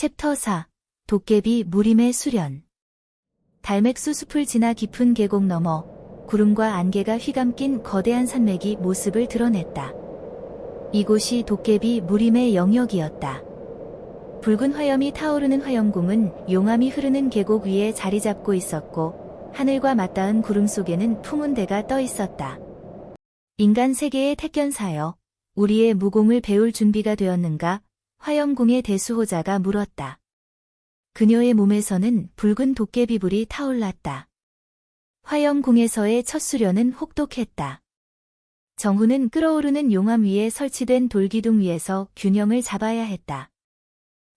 챕터 4 도깨비 무림의 수련 달맥수 숲을 지나 깊은 계곡 너머 구름과 안개가 휘감긴 거대한 산맥이 모습을 드러냈다. 이곳이 도깨비 무림의 영역이었다. 붉은 화염이 타오르는 화염궁은 용암이 흐르는 계곡 위에 자리 잡고 있었고 하늘과 맞닿은 구름 속에는 풍운대가 떠 있었다. 인간 세계의 택견사여, 우리의 무공을 배울 준비가 되었는가? 화염궁의 대수호자가 물었다. 그녀의 몸에서는 붉은 도깨비불이 타올랐다. 화염궁에서의 첫 수련은 혹독했다. 정후는 끓어오르는 용암 위에 설치된 돌기둥 위에서 균형을 잡아야 했다.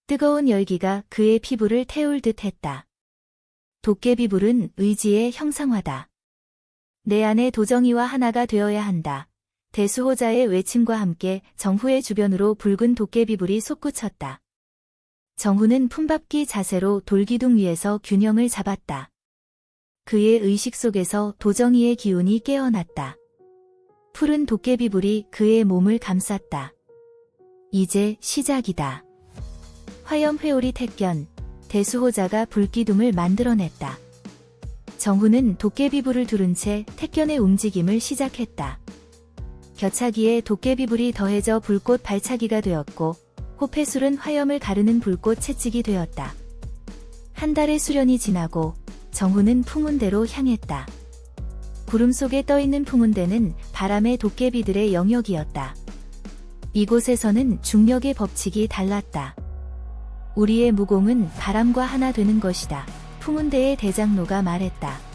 뜨거운 열기가 그의 피부를 태울 듯 했다. 도깨비불은 의지의 형상화다. 내 안에 도정이와 하나가 되어야 한다. 대수호자의 외침과 함께 정후의 주변으로 붉은 도깨비불이 솟구쳤다. 정후는 품밥기 자세로 돌기둥 위에서 균형을 잡았다. 그의 의식 속에서 도정이의 기운이 깨어났다. 푸른 도깨비불이 그의 몸을 감쌌다. 이제 시작이다. 화염 회오리 택견, 대수호자가 불기둥을 만들어냈다. 정후는 도깨비불을 두른 채 택견의 움직임을 시작했다. 겨차기에 도깨비불이 더해져 불꽃 발차기가 되었고 호패술은 화염을 가르는 불꽃 채찍이 되었다. 한 달의 수련이 지나고 정후는 풍운대로 향했다. 구름 속에 떠있는 풍운대는 바람의 도깨비들의 영역이었다. 이곳에서는 중력의 법칙이 달랐다. 우리의 무공은 바람과 하나 되는 것이다. 풍운대의 대장로가 말했다.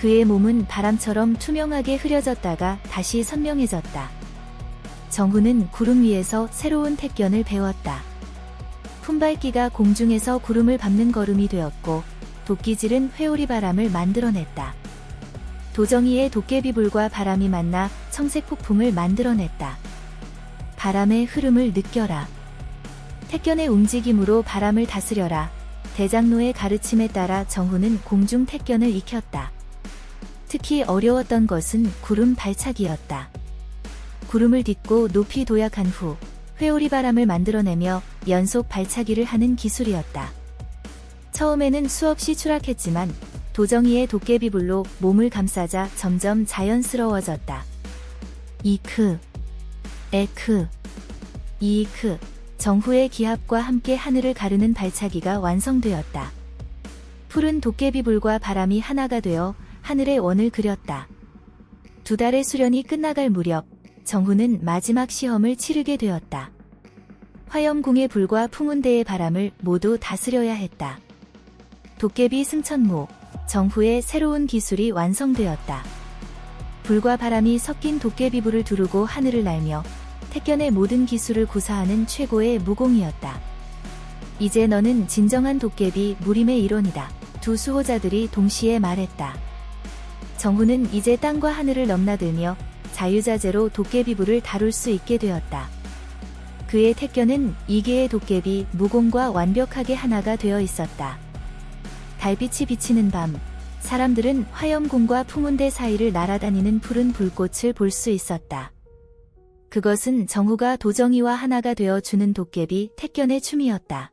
그의 몸은 바람처럼 투명하게 흐려졌다가 다시 선명해졌다. 정후는 구름 위에서 새로운 택견을 배웠다. 품밟기가 공중에서 구름을 밟는 걸음이 되었고 도끼질은 회오리 바람을 만들어냈다. 도정이의 도깨비불과 바람이 만나 청색 폭풍을 만들어냈다. 바람의 흐름을 느껴라. 택견의 움직임으로 바람을 다스려라. 대장로의 가르침에 따라 정후는 공중 택견을 익혔다. 특히 어려웠던 것은 구름 발차기였다. 구름을 딛고 높이 도약한 후 회오리 바람을 만들어내며 연속 발차기를 하는 기술이었다. 처음에는 수없이 추락했지만 도정이의 도깨비불로 몸을 감싸자 점점 자연스러워졌다. 이크, 에크, 이크, 정후의 기합과 함께 하늘을 가르는 발차기가 완성되었다. 푸른 도깨비불과 바람이 하나가 되어 하늘의 원을 그렸다. 두 달의 수련이 끝나갈 무렵 정후는 마지막 시험을 치르게 되었다. 화염궁의 불과 풍운대의 바람을 모두 다스려야 했다. 도깨비 승천무, 정후의 새로운 기술이 완성되었다. 불과 바람이 섞인 도깨비불을 두르고 하늘을 날며 택견의 모든 기술을 구사하는 최고의 무공이었다. 이제 너는 진정한 도깨비 무림의 일원이다. 두 수호자들이 동시에 말했다. 정후는 이제 땅과 하늘을 넘나들며 자유자재로 도깨비불을 다룰 수 있게 되었다. 그의 택견은 이계의 도깨비 무공과 완벽하게 하나가 되어 있었다. 달빛이 비치는 밤, 사람들은 화염궁과 풍운대 사이를 날아다니는 푸른 불꽃을 볼 수 있었다. 그것은 정후가 도정이와 하나가 되어 주는 도깨비 택견의 춤이었다.